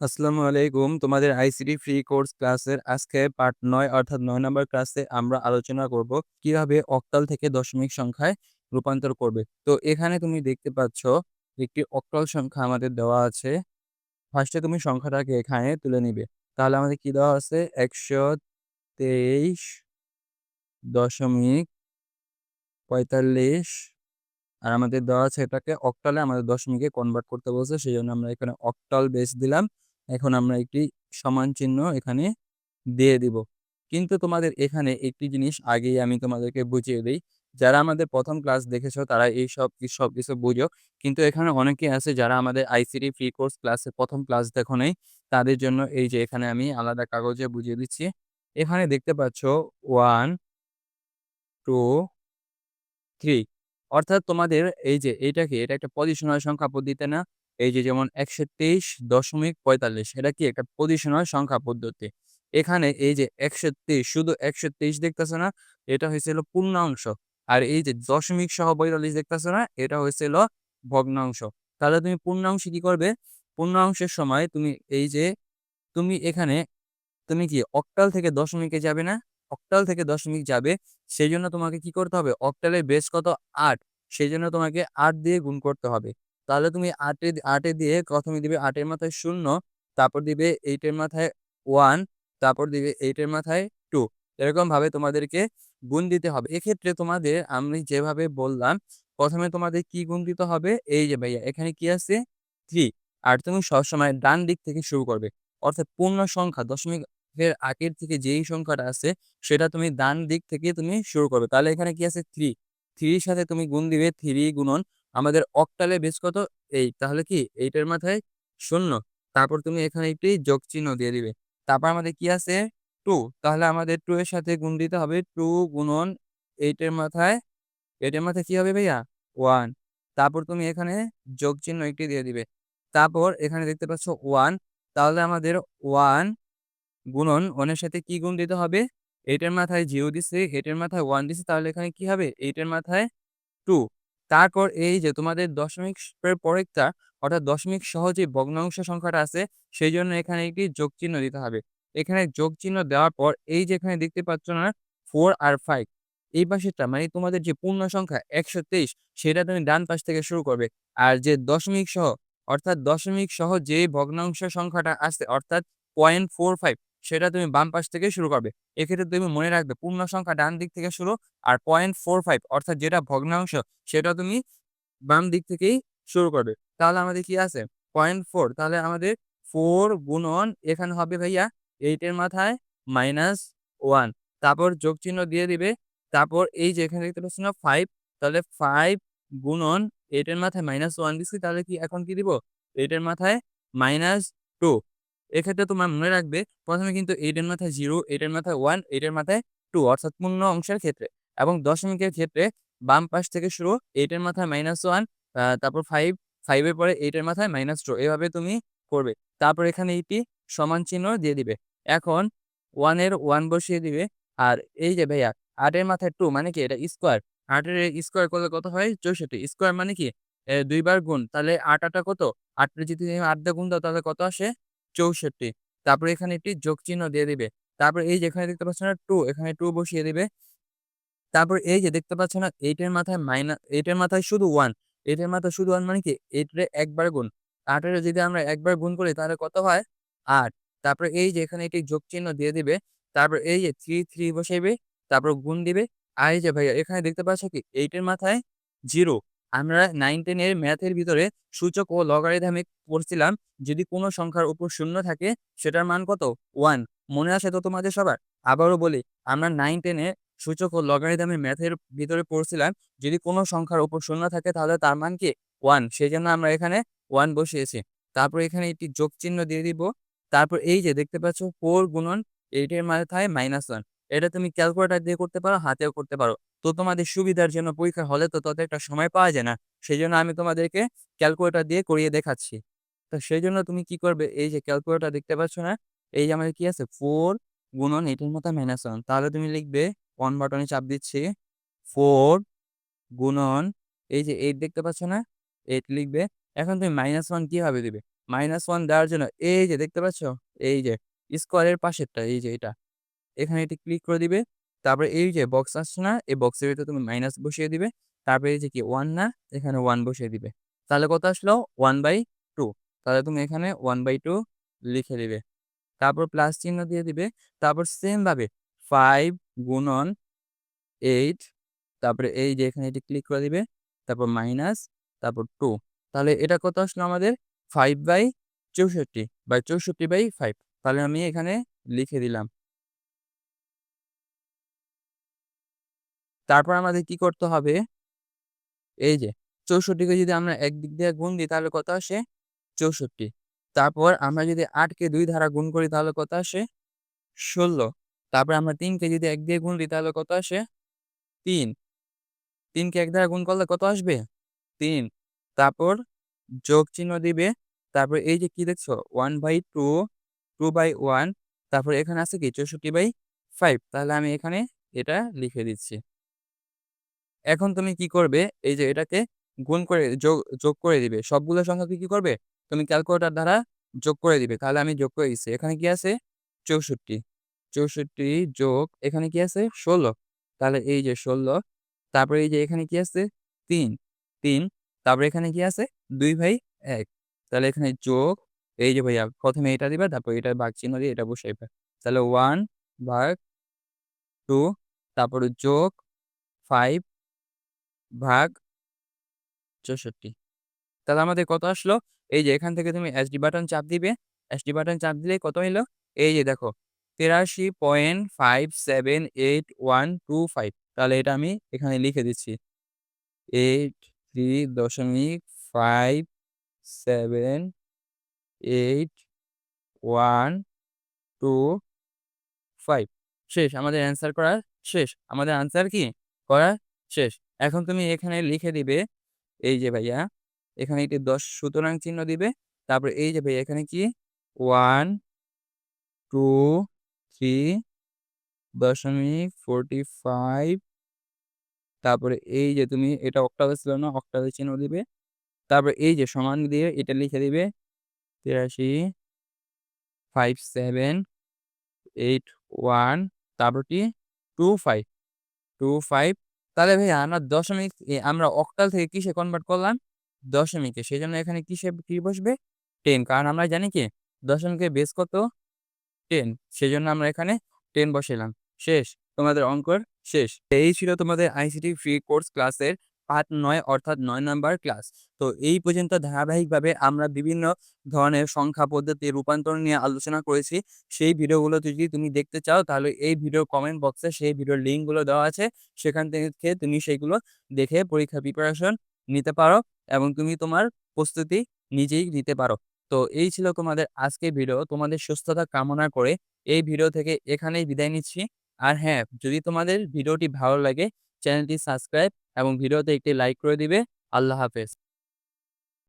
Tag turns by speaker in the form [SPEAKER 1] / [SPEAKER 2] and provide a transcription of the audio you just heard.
[SPEAKER 1] আসসালামু আলাইকুম। তোমাদের আইসিডি ফ্রি কোর্স ক্লাসের আজকে পার্ট নয় অর্থাৎ ৯ নাম্বার ক্লাসে আমরা আলোচনা করব কীভাবে অক্টাল থেকে দশমিক সংখ্যায় রূপান্তর করবে। তো এখানে তুমি দেখতে পাচ্ছ একটি অক্টাল সংখ্যা আমাদের দেওয়া আছে। ফার্স্টে তুমি সংখ্যাটাকে এখানে তুলে নিবে। তাহলে আমাদের কি দেওয়া আছে ১২৩ দশমিক ৪৫ আর আমাদের দেওয়া আছে এটাকে অক্টালে আমাদের দশমিকে কনভার্ট করতে বলছে। সেই জন্য আমরা এখানে অক্টাল বেস দিলাম। এখন আমরা একটি সমান চিহ্ন এখানে দিয়ে দিব। কিন্তু তোমাদের এখানে একটি জিনিস আগেই আমি তোমাদেরকে বুঝিয়ে দিই যারা আমাদের প্রথম ক্লাস দেখেছ তারা এই সব সবকিছু বুঝো। কিন্তু এখানে অনেকে আছে যারা আমাদের আইসিটি ফ্রি কোর্স ক্লাসে প্রথম ক্লাস দেখো নেই তাদের জন্য এই যে এখানে আমি আলাদা কাগজে বুঝিয়ে দিচ্ছি। এখানে দেখতে পাচ্ছ 1, 2, 3 অর্থাৎ তোমাদের এই যে এইটাকে এটা একটা পজিশনাল সংখ্যা পদ্ধতি না? এই যে যেমন ১২৩.৪৫ এটা কি একটা পজিশনাল সংখ্যা পদ্ধতি। এখানে এই যে ১২৩ শুধু ১২৩ দেখতেছো না? এটা হইছিল পূর্ণাংশ। আর এই যে দশমিক সহ ৪৫ দেখতেছো না? এটা হইছিল ভগ্নাংশ। তাহলে তুমি পূর্ণাংশে কি করবে? পূর্ণাংশের সময় তুমি এই যে, তুমি এখানে, তুমি কি অক্টাল থেকে দশমিকে যাবে না? অক্টাল থেকে দশমিক যাবে। সেই জন্য তোমাকে কি করতে হবে? অক্টালের বেস কত? আট সেই জন্য তোমাকে আট দিয়ে গুণ করতে হবে। তাহলে তুমি ৮ এ ৮ এ দিয়ে প্রথমে দিবে আটের মাথায় শূন্য তারপর দিবে এইটের মাথায় ওয়ান তারপর দিবে ৮ এর মাথায় ২ এরকমভাবে তোমাদেরকে গুণ দিতে হবে। এক্ষেত্রে তোমাদের আমি যেভাবে বললাম, প্রথমে তোমাদের কি গুণ দিতে হবে? এই যে ভাইয়া এখানে কি আছে? থ্রি আর তুমি সবসময় ডান দিক থেকে শুরু করবে। অর্থাৎ পূর্ণ সংখ্যা দশমিক এর আগের থেকে যেই সংখ্যাটা আছে সেটা তুমি ডান দিক থেকে তুমি শুরু করবে। তাহলে এখানে কি আছে থ্রি থ্রির সাথে তুমি গুণ দিবে থ্রি গুণন আমাদের অক্টালে বেস কত? এই তাহলে কি? 8 এর মাথায় শূন্য। তারপর তুমি এখানে একটি যোগ চিহ্ন দিয়ে দিবে। তারপর আমাদের কি আছে? টু। তাহলে আমাদের টু এর সাথে গুণ দিতে হবে টু গুণন এইটের মাথায়। 8 এর মাথায় কি হবে ভাইয়া? ওয়ান। তারপর তুমি এখানে যোগ চিহ্ন একটি দিয়ে দিবে। তারপর এখানে দেখতে পাচ্ছ ওয়ান। তাহলে আমাদের ওয়ান গুণন ওয়ানের সাথে কি গুণ দিতে হবে? এইটের মাথায় 0 দিছি, 8 এর মাথায় 1 দিছি তাহলে এখানে কি হবে? এইটের মাথায় 2 তারপর এই যে তোমাদের দশমিক পরেরটা, অর্থাৎ দশমিক সহ যে ভগ্নাংশ সংখ্যাটা আছে সেই জন্য এখানে একটি যোগ চিহ্ন দিতে হবে। এখানে যোগ চিহ্ন দেওয়ার পর এই যে এখানে দেখতে পাচ্ছ না ফোর আর ফাইভ এই পাশেরটা মানে তোমাদের যে পূর্ণ সংখ্যা ১২৩ সেটা তুমি ডান পাশ থেকে শুরু করবে। আর যে দশমিক সহ, অর্থাৎ দশমিক সহ যে ভগ্নাংশ সংখ্যাটা আছে, অর্থাৎ 0.45 সেটা তুমি বাম পাশ থেকে শুরু করবে। এক্ষেত্রে তুমি মনে রাখবে পূর্ণ সংখ্যা ডান দিক থেকে শুরু আর 0.45 অর্থাৎ যেটা ভগ্নাংশ সেটা তুমি বাম দিক থেকেই শুরু করবে। তাহলে আমাদের কি আছে 0.4 তাহলে আমাদের 4 গুণন এখানে হবে ভাইয়া 8 এর মাথায় -1 তারপর যোগ চিহ্ন দিয়ে দিবে। তারপর এই যে এখানে দেখতে পাচ্ছ না 5 তাহলে 5 গুণন 8 এর মাথায় -1 দিছি তাহলে কি এখন কি দিব? 8 এর মাথায় -2 এক্ষেত্রে তোমার মনে রাখবে প্রথমে কিন্তু 8 এর মাথায় 0, 8 এর মাথায় 1, 8 এর মাথায় টু অর্থাৎ পূর্ণ অংশের ক্ষেত্রে। এবং দশমিকের ক্ষেত্রে বাম পাশ থেকে শুরু 8 এর মাথায় -1 আ তারপর 5, 5 এর পরে 8 এর মাথায় -2 এভাবে তুমি করবে। তারপর এখানে এইটি সমান চিহ্ন দিয়ে দিবে। এখন 1 এর 1 বসিয়ে দিবে আর এই যে ভাইয়া আটের মাথায় টু মানে কি? এটা স্কোয়ার 8 এর স্কোয়ার করলে কত হয়? 64 স্কোয়ার মানে কি? এ 2 বার গুণ তাহলে 8 8 কত? আটটা যদি তুমি 8 দিয়ে গুণ দাও তাহলে কত আসে? 64 তারপর এখানে একটি যোগ চিহ্ন দিয়ে দিবে। তারপর এই যে এখানে দেখতে পাচ্ছ না টু এখানে টু বসিয়ে দিবে। তারপর এই যে দেখতে পাচ্ছ না 8 এর মাথায় মাইনা 8 এর মাথায় শুধু 1 8 এর মাথায় শুধু ওয়ান মানে কি? 8 রে একবার গুণ। আটের যদি আমরা একবার গুণ করি, তাহলে কত হয়? আট। তারপর এই যে এখানে একটি যোগ চিহ্ন দিয়ে দিবে। তারপর এই যে 3 3 বসাইবে। তারপর গুণ দিবে। আর এই যে ভাইয়া, এখানে দেখতে পাচ্ছ কি? 8 এর মাথায় 0 আমরা 9, 10 এর ম্যাথের ভিতরে সূচক ও লগারিদমিক পড়ছিলাম। যদি কোনো সংখ্যার উপর শূন্য থাকে সেটার মান কত? ওয়ান মনে আছে তো তোমাদের সবার? আবারও বলি আমরা 9, 10 এ সূচক ও লগারিদমের ম্যাথের ভিতরে পড়ছিলাম। যদি কোনো সংখ্যার উপর শূন্য থাকে তাহলে তার মান কি? ওয়ান সেই জন্য আমরা এখানে 1 বসিয়েছি। তারপর এখানে একটি যোগ চিহ্ন দিয়ে দিব। তারপর এই যে দেখতে পাচ্ছ ফোর গুণন 8 এর মাথায় -1 এটা তুমি ক্যালকুলেটর দিয়ে করতে পারো, হাতেও করতে পারো। তো তোমাদের সুবিধার জন্য পরীক্ষা হলে তো তত একটা সময় পাওয়া যায় না। সেই জন্য আমি তোমাদেরকে ক্যালকুলেটর দিয়ে করিয়ে দেখাচ্ছি। তো সেই জন্য তুমি কি করবে এই যে ক্যালকুলেটর দেখতে পাচ্ছ না? এই যে আমাদের কি আছে ফোর গুণন 8 মতো মাথায় -1 তাহলে তুমি লিখবে 1 বাটনে চাপ দিচ্ছি। ফোর গুণন এই যে এইট দেখতে পাচ্ছ না? এইট লিখবে। এখন তুমি মাইনাস ওয়ান কীভাবে দিবে? মাইনাস ওয়ান দেওয়ার জন্য এই যে দেখতে পাচ্ছ এই যে স্কোয়ারের পাশেরটা, এই যে এটা এখানে এটি ক্লিক করে দিবে তারপরে এই যে বক্স আসছে না, এই বক্সের ভিতরে তুমি মাইনাস বসিয়ে দিবে। তারপরে এই যে কি ওয়ান না, এখানে ওয়ান বসিয়ে দিবে। তাহলে কত আসলো? ওয়ান বাই টু তাহলে তুমি এখানে ওয়ান বাই টু লিখে দিবে। তারপর প্লাস চিহ্ন দিয়ে দিবে। তারপর সেমভাবে ফাইভ গুণন এইট তারপরে এই যে এখানে এটি ক্লিক করে দিবে। তারপর মাইনাস তারপর টু তাহলে এটা কত আসলো আমাদের? ফাইভ বাই চৌষট্টি বাই চৌষট্টি বাই ফাইভ তাহলে আমি এখানে লিখে দিলাম। তারপর আমাদের কি করতে হবে? এই যে চৌষট্টিকে যদি আমরা একদিক দিয়ে গুণ দিই তাহলে কত আসে? চৌষট্টি। তারপর আমরা যদি আটকে দুই ধারা গুণ করি তাহলে কত আসে? ষোলো। তারপর আমরা তিনকে যদি এক দিয়ে গুণ দিই তাহলে কত আসে? তিন। তিনকে এক দ্বারা গুণ করলে কত আসবে? তিন। তারপর যোগ চিহ্ন দিবে। তারপর এই যে কি দেখছ? One by two two by one. তারপর এখানে আছে কি? চৌষট্টি বাই ফাইভ। তাহলে আমি এখানে এটা লিখে দিচ্ছি। এখন তুমি কি করবে? এই যে এটাকে গুণ করে যোগ যোগ করে দিবে। সবগুলো সংখ্যাকে কি করবে? তুমি ক্যালকুলেটার দ্বারা যোগ করে দিবে। তাহলে আমি যোগ করে দিচ্ছি। এখানে কি আছে? চৌষট্টি। চৌষট্টি যোগ এখানে কি আছে? ষোলো। তাহলে এই যে ষোলো, তারপরে এই যে এখানে কি আছে? তিন। তিন, তারপরে এখানে কি আছে? দুই ভাই এক। তাহলে এখানে যোগ, এই যে ভাইয়া প্রথমে এটা দিবা, তারপর এটা ভাগ চিহ্ন দিয়ে এটা বসাইবে। তাহলে ওয়ান ভাগ টু তারপরে যোগ ফাইভ ভাগ চৌষট্টি। তাহলে আমাদের কত আসলো? এই যে এখান থেকে তুমি এসডি বাটন চাপ দিবে। এসডি বাটন চাপ দিলে কত হইল? এই যে দেখো, তেরাশি point five seven eight one two five তাহলে এটা আমি এখানে লিখে দিচ্ছি। এইট থ্রি দশমিক five seven eight one two five শেষ, আমাদের অ্যান্সার করা শেষ। আমাদের আনসার কি? করা শেষ। এখন তুমি এখানে লিখে দিবে, এই যে ভাইয়া, এখানে একটি দশ সুতরাং চিহ্ন দিবে, তারপর এই যে ভাইয়া, এখানে কি? ওয়ান, টু, থ্রি, দশমিক ফোরটি ফাইভ, তারপরে এই যে তুমি এটা অক্টাভে ছিল না অক্টাভে চিহ্ন দিবে, তারপর এই যে সমান দিয়ে এটা লিখে দিবে, তিরাশি ফাইভ সেভেন এইট ওয়ান তারপর কি? টু ফাইভ টু ফাইভ তাহলে ভাই আমরা দশমিক আমরা অক্টাল থেকে কিসে কনভার্ট করলাম? দশমিকে। সেই জন্য এখানে কিসে কি বসবে? টেন কারণ আমরা জানি কি? দশমিকে বেস কত? টেন সেই জন্য আমরা এখানে টেন বসাইলাম। শেষ। তোমাদের অঙ্কর শেষ। এই ছিল তোমাদের আইসিটি ফ্রি কোর্স ক্লাসের পাঁচ নয় অর্থাৎ নয় নম্বর ক্লাস। তো এই পর্যন্ত ধারাবাহিকভাবে আমরা বিভিন্ন ধরনের সংখ্যা পদ্ধতি রূপান্তর নিয়ে আলোচনা করেছি। সেই ভিডিওগুলো যদি তুমি দেখতে চাও, তাহলে এই ভিডিও কমেন্ট বক্সে সেই ভিডিওর লিঙ্কগুলো দেওয়া আছে। সেখান থেকে তুমি সেইগুলো দেখে পরীক্ষা প্রিপারেশন নিতে পারো এবং তুমি তোমার প্রস্তুতি নিজেই নিতে পারো। তো এই ছিল তোমাদের আজকে ভিডিও। তোমাদের সুস্থতা কামনা করে এই ভিডিও থেকে এখানেই বিদায় নিচ্ছি। আর হ্যাঁ যদি তোমাদের ভিডিওটি ভালো লাগে চ্যানেলটি সাবস্ক্রাইব এবং ভিডিওতে একটি লাইক করে দিবে। আল্লাহ হাফেজ।